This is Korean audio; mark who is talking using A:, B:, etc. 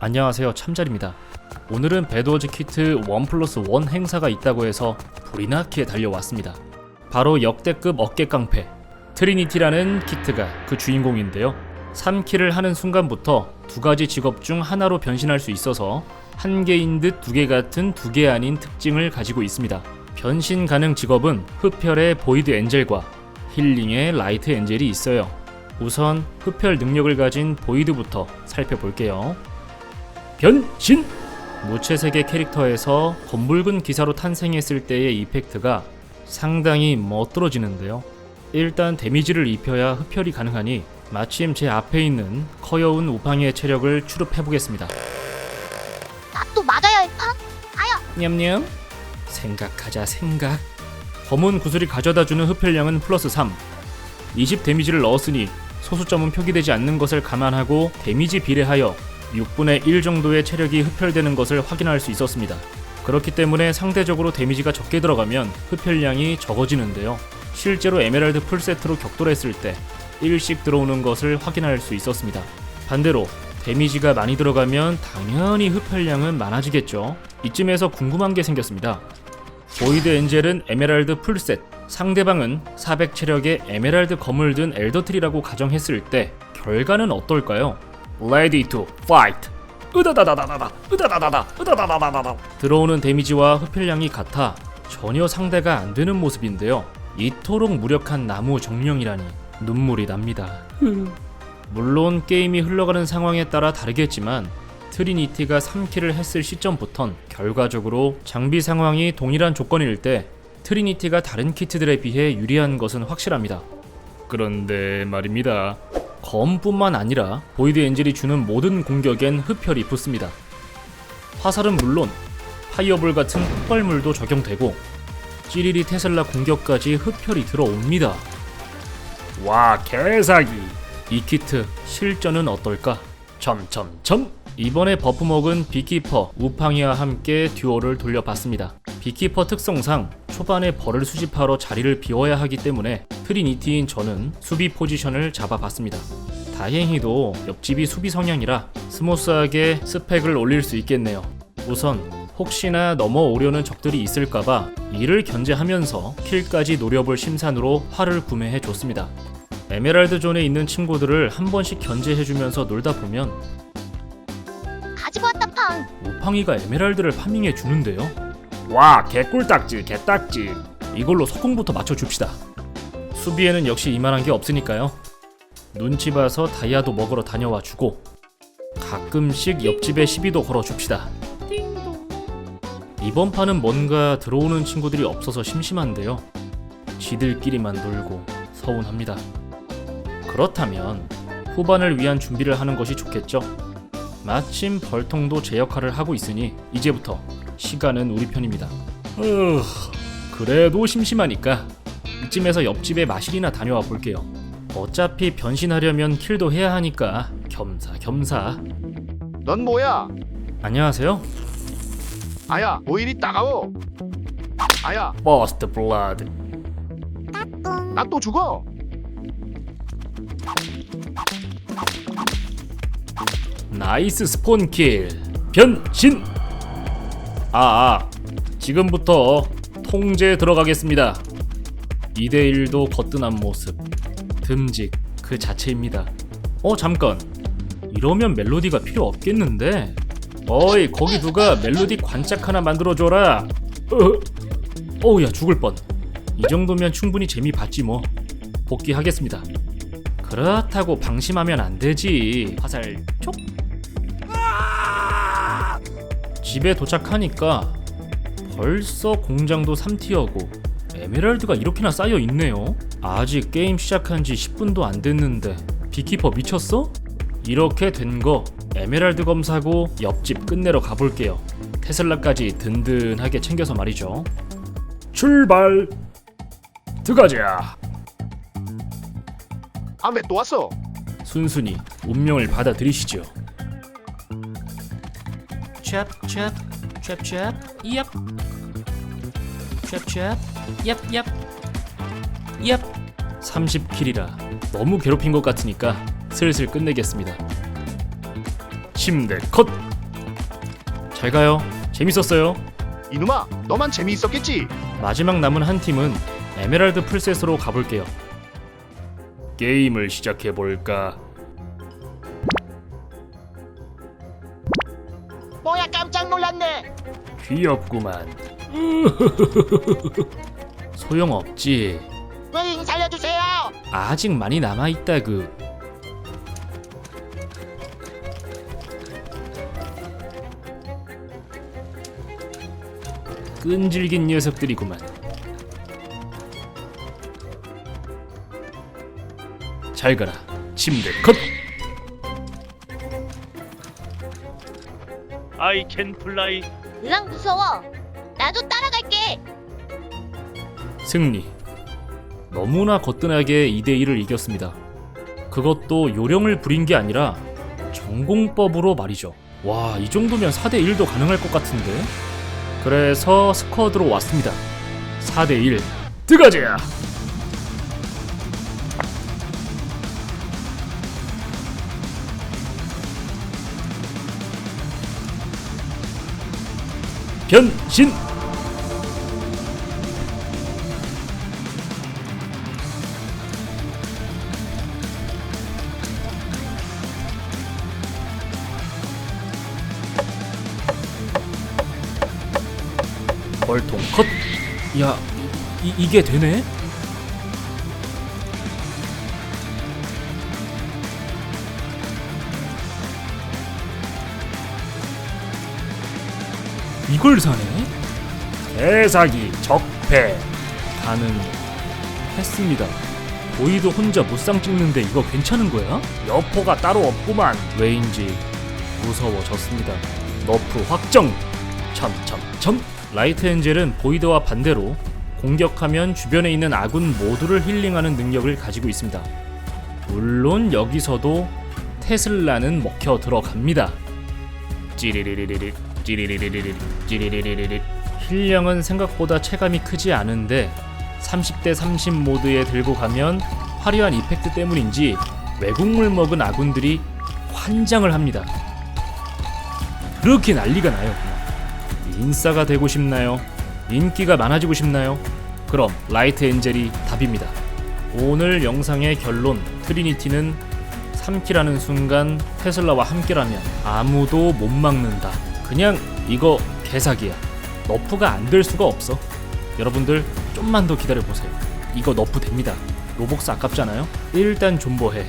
A: 안녕하세요 참잘입니다. 오늘은 배드워즈 키트 1 플러스 1 행사가 있다고 해서 불이 나게 달려왔습니다. 바로 역대급 어깨 깡패 트리니티라는 키트가 그 주인공인데요. 3킬을 하는 순간부터 두 가지 직업 중 하나로 변신할 수 있어서 한 개인 듯 두 개 같은 두 개 아닌 특징을 가지고 있습니다. 변신 가능 직업은 흡혈의 보이드 엔젤과 힐링의 라이트 엔젤이 있어요. 우선 흡혈 능력을 가진 보이드부터 살펴볼게요. 변신! 무채색의 캐릭터에서 검붉은 기사로 탄생했을 때의 이펙트가 상당히 멋들어지는데요. 일단 데미지를 입혀야 흡혈이 가능하니 마침 제 앞에 있는 커여운 우팡이의 체력을 추룹해보겠습니다.
B: 나 또 맞아야 해, 팡?
A: 냠냠 생각하자 생각 검은 구슬이 가져다주는 흡혈량은 플러스 3 20 데미지를 넣었으니 소수점은 표기되지 않는 것을 감안하고 데미지 비례하여 6분의 1 정도의 체력이 흡혈되는 것을 확인할 수 있었습니다 그렇기 때문에 상대적으로 데미지가 적게 들어가면 흡혈량이 적어지는데요 실제로 에메랄드 풀세트로 격돌했을 때 1씩 들어오는 것을 확인할 수 있었습니다 반대로 데미지가 많이 들어가면 당연히 흡혈량은 많아지겠죠. 이쯤에서 궁금한 게 생겼습니다. 보이드 엔젤은 에메랄드 풀셋, 상대방은 400 체력의 에메랄드 검을 든 엘더트리라고 가정했을 때 결과는 어떨까요? Ready to fight. 으다다다다다다, 으다다다다, 으다다다다다. 들어오는 데미지와 흡혈량이 같아 전혀 상대가 안 되는 모습인데요. 이토록 무력한 나무 정령이라니 눈물이 납니다. 물론 게임이 흘러가는 상황에 따라 다르겠지만 트리니티가 3킬을 했을 시점부턴 결과적으로 장비 상황이 동일한 조건일 때 트리니티가 다른 키트들에 비해 유리한 것은 확실합니다. 그런데 말입니다. 검뿐만 아니라 보이드 엔젤이 주는 모든 공격엔 흡혈이 붙습니다. 화살은 물론 파이어볼 같은 폭발물도 적용되고 찌리리 테슬라 공격까지 흡혈이 들어옵니다. 와 개사기 이 키트 실전은 어떨까? 점점점 이번에 버프 먹은 비키퍼 우팡이와 함께 듀오를 돌려봤습니다. 비키퍼 특성상 초반에 벌을 수집하러 자리를 비워야 하기 때문에 트리니티인 저는 수비 포지션을 잡아봤습니다. 다행히도 옆집이 수비 성향이라 스무스하게 스펙을 올릴 수 있겠네요. 우선 혹시나 넘어오려는 적들이 있을까봐 이를 견제하면서 킬까지 노려볼 심산으로 활을 구매해 줬습니다. 에메랄드 존에 있는 친구들을 한 번씩 견제해주면서 놀다 보면
B: 가지고 왔다, 팡.
A: 우팡이가 에메랄드를 파밍해 주는데요. 와 개꿀딱지 개딱지 이걸로 소공부터 맞춰줍시다. 수비에는 역시 이만한 게 없으니까요. 눈치 봐서 다이아도 먹으러 다녀와 주고 가끔씩 옆집에 시비도 걸어 줍시다. 이번 판은 뭔가 들어오는 친구들이 없어서 심심한데요. 지들끼리만 놀고 서운합니다. 그렇다면 후반을 위한 준비를 하는 것이 좋겠죠. 마침 벌통도 제 역할을 하고 있으니 이제부터 시간은 우리 편입니다. 으, 그래도 심심하니까 이쯤에서 옆집에 마실이나 다녀와 볼게요. 어차피 변신하려면 킬도 해야 하니까 겸사겸사.
C: 넌 뭐야?
A: 안녕하세요.
C: 아야, 뭐 이리 따가워? 아야,
A: 버스트 블라드.
C: 나 또 죽어.
A: 나이스 스폰킬. 변신. 아, 아. 지금부터 통제 들어가겠습니다. 2대1도 거뜬한 모습. 듬직 그 자체입니다. 어 잠깐. 이러면 멜로디가 필요 없겠는데? 어이 거기 누가 멜로디 관짝 하나 만들어줘라. 어, 어우 야 죽을 뻔 이 정도면 충분히 재미 봤지 뭐. 복귀하겠습니다. 그렇다고 방심하면 안 되지. 화살 촉 집에 도착하니까 벌써 공장도 3티어고 에메랄드가 이렇게나 쌓여 있네요. 아직 게임 시작한 지 10분도 안 됐는데 비키퍼 미쳤어? 이렇게 된 거 에메랄드 검사고 옆집 끝내러 가볼게요. 테슬라까지 든든하게 챙겨서 말이죠. 출발! 들어가자!
C: 아, 왜또 왔어?
A: 순순히 운명을 받아들이시죠. 찹, 찹, 찹, 찹, 얍. 찹, 찹, 얍, 얍. 얍. 30킬이라 너무 괴롭힌 것 같으니까 슬슬 끝내겠습니다. 침대 컷. 잘 가요. 재밌었어요.
C: 이놈아, 너만 재미있었겠지?
A: 마지막 남은 한 팀은 에메랄드 풀셋으로 가볼게요. 게임을 시작해 볼까?
D: 놀랐네.
A: 귀엽구만. 소용없지.
D: 윙 살려주세요.
A: 아직 많이 남아 있다 그. 끈질긴 녀석들이구만. 잘 가라. 침대 컷.
E: I can fly.
B: 으랑 무서워. 나도 따라갈게.
A: 승리. 너무나 거뜬하게 2대 1을 이겼습니다. 그것도 요령을 부린 게 아니라 전공법으로 말이죠. 와, 이 정도면 4대 1도 가능할 것 같은데. 그래서 스쿼드로 왔습니다. 4대 1. 들어가자. 변신. 벌통 컷. 야, 이, 이게 되네? 이걸 사네? 개사기 적폐 가능했습니다. 보이도 혼자 무쌍 찍는데 이거 괜찮은 거야? 여포가 따로 없구만. 왜인지 무서워졌습니다. 너프 확정. 참참참. 라이트 엔젤은 보이드와 반대로 공격하면 주변에 있는 아군 모두를 힐링하는 능력을 가지고 있습니다. 물론 여기서도 테슬라는 먹혀 들어갑니다. 찌리리리리리 힐량은 생각보다 체감이 크지 않은데 30대 30 모드에 들고 가면 화려한 이펙트 때문인지 외국물 먹은 아군들이 환장을 합니다. 그렇게 난리가 나요. 인싸가 되고 싶나요? 인기가 많아지고 싶나요? 그럼 라이트 엔젤이 답입니다. 오늘 영상의 결론 트리니티는 3키라는 순간 테슬라와 함께라면 아무도 못 막는다. 그냥 이거 개사기야. 너프가 안 될 수가 없어. 여러분들 좀만 더 기다려 보세요. 이거 너프 됩니다. 로복스 아깝잖아요. 일단 존버해.